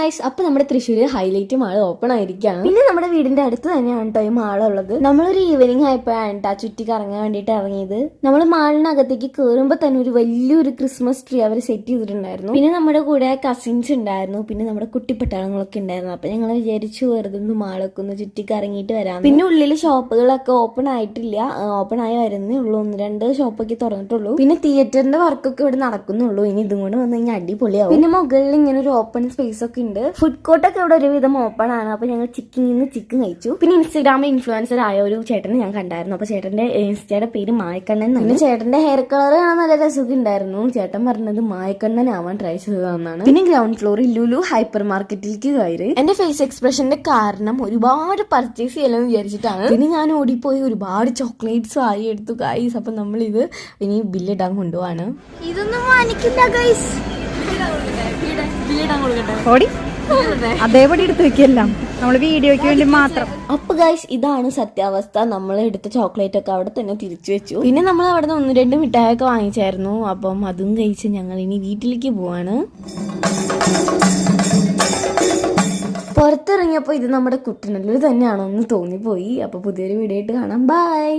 Guys അപ്പൊ നമ്മുടെ Thrissur highlight mall open ആയിരിക്കുകയാണ്. പിന്നെ നമ്മുടെ വീടിന്റെ അടുത്ത് തന്നെയാണ് കേട്ടോ ഈ മാളുള്ളത് നമ്മളൊരു ഈവനിങ് ആയപ്പോഴാണ് കേട്ടോ ചുറ്റി കറങ്ങാൻ വേണ്ടിയിട്ട് ഇറങ്ങിയത്. നമ്മൾ മാളിനകത്തേക്ക് കയറുമ്പോൾ തന്നെ ഒരു വലിയൊരു ക്രിസ്മസ് ട്രീ അവർ സെറ്റ് ചെയ്തിട്ടുണ്ടായിരുന്നു. പിന്നെ നമ്മുടെ കൂടെ കസിൻസ് ഉണ്ടായിരുന്നു. പിന്നെ നമ്മുടെ കുട്ടിപ്പട്ടാളങ്ങളൊക്കെ ഉണ്ടായിരുന്നു. അപ്പൊ ഞങ്ങൾ വിചാരിച്ചു വെറുതെ ഒന്ന് മാളൊക്കെ ഒന്ന് ചുറ്റി കറങ്ങിയിട്ട് വരാം പിന്നെ ഉള്ളിൽ ഷോപ്പുകളൊക്കെ ഓപ്പൺ ആയിട്ടില്ല. ഓപ്പൺ ആയി വരുന്നേ ഉള്ളൂ. ഒന്ന് രണ്ട് ഷോപ്പൊക്കെ തുറന്നിട്ടുള്ളൂ. പിന്നെ തിയേറ്ററിന്റെ വർക്കൊക്കെ ഇവിടെ നടക്കുന്നുള്ളൂ. ഇനി ഇതും കൂടെ വന്നു കഴിഞ്ഞാൽ അടിപൊളിയാവും. പിന്നെ മുകളിൽ ഇങ്ങനെ ഒരു ഓപ്പൺ സ്പേസ് ഒക്കെ ഉണ്ട്. ഫുഡ് കോർട്ടൊക്കെ ഇവിടെ ഒരുവിധം ഓപ്പൺ ആണ്. അപ്പൊ ഞങ്ങൾ ചിക്കൻ നിന്ന് ചിക്കൻ കഴിച്ചു. പിന്നെ ഇൻസ്റ്റാഗ്രാമിൽ ഇൻഫ്ലുവൻസർ ആയ ഒരു ചേട്ടനെ ഞാൻ കണ്ടായിരുന്നു. അപ്പൊ ചേട്ടന്റെ ഇൻസ്റ്റയുടെ പേര് മായക്കണ്ണൻ എന്നാണ്. പിന്നെ ചേട്ടന്റെ ഹെയർ കളർ ആണ് നല്ല രസമൊക്കെ ഉണ്ടായിരുന്നു ചേട്ടൻ പറഞ്ഞത് മായക്കണ്ണൻ ആവാൻ ട്രൈ ചെയ്തതെന്നാണ് പിന്നെ ഗ്രൗണ്ട് ഫ്ലോറിൽ ലുലു ഹൈപ്പർ മാർക്കറ്റിലേക്ക് കയറി. എന്റെ ഫേസ് എക്സ്പ്രഷന്റെ കാരണം ഒരുപാട് പർച്ചേസ് ചെയ്യലെന്ന് വിചാരിച്ചിട്ടാണ്. പിന്നെ ഞാൻ ഓടിപ്പോയി ഒരുപാട് ചോക്ലേറ്റ്സ് വാരി എടുത്തു ഗൈസ് അപ്പൊ നമ്മൾ ഇത് ഇനി ബില്ലിടാൻ കൊണ്ടുപോവാണ്. ഇതൊന്നും വാങ്ങിക്കില്ല ഗൈസ് ഓടി. അതേപടി എടുത്ത് വെക്കെല്ലാം. നമ്മൾ വീഡിയോയ്ക്ക് വേണ്ടി മാത്രം. അപ്പൊ ഗൈസ് ഇതാണ് സത്യാവസ്ഥ. നമ്മൾ എടുത്ത ചോക്ലേറ്റ് ഒക്കെ അവിടെ തന്നെ തിരിച്ചു വെച്ചു. പിന്നെ നമ്മൾ അവിടെ നിന്ന് ഒന്ന് രണ്ട് മിഠായൊക്കെ വാങ്ങിച്ചായിരുന്നു. അപ്പം അതും കഴിച്ച് ഞങ്ങൾ ഇനി വീട്ടിലേക്ക് പോവാണ്. പുറത്തിറങ്ങിയപ്പോൾ ഇത് നമ്മുടെ കുട്ടനല്ലൂർ തന്നെയാണോ എന്ന് തോന്നിപ്പോയി. അപ്പൊ പുതിയൊരു വീഡിയോ ആയിട്ട് കാണാം. ബൈ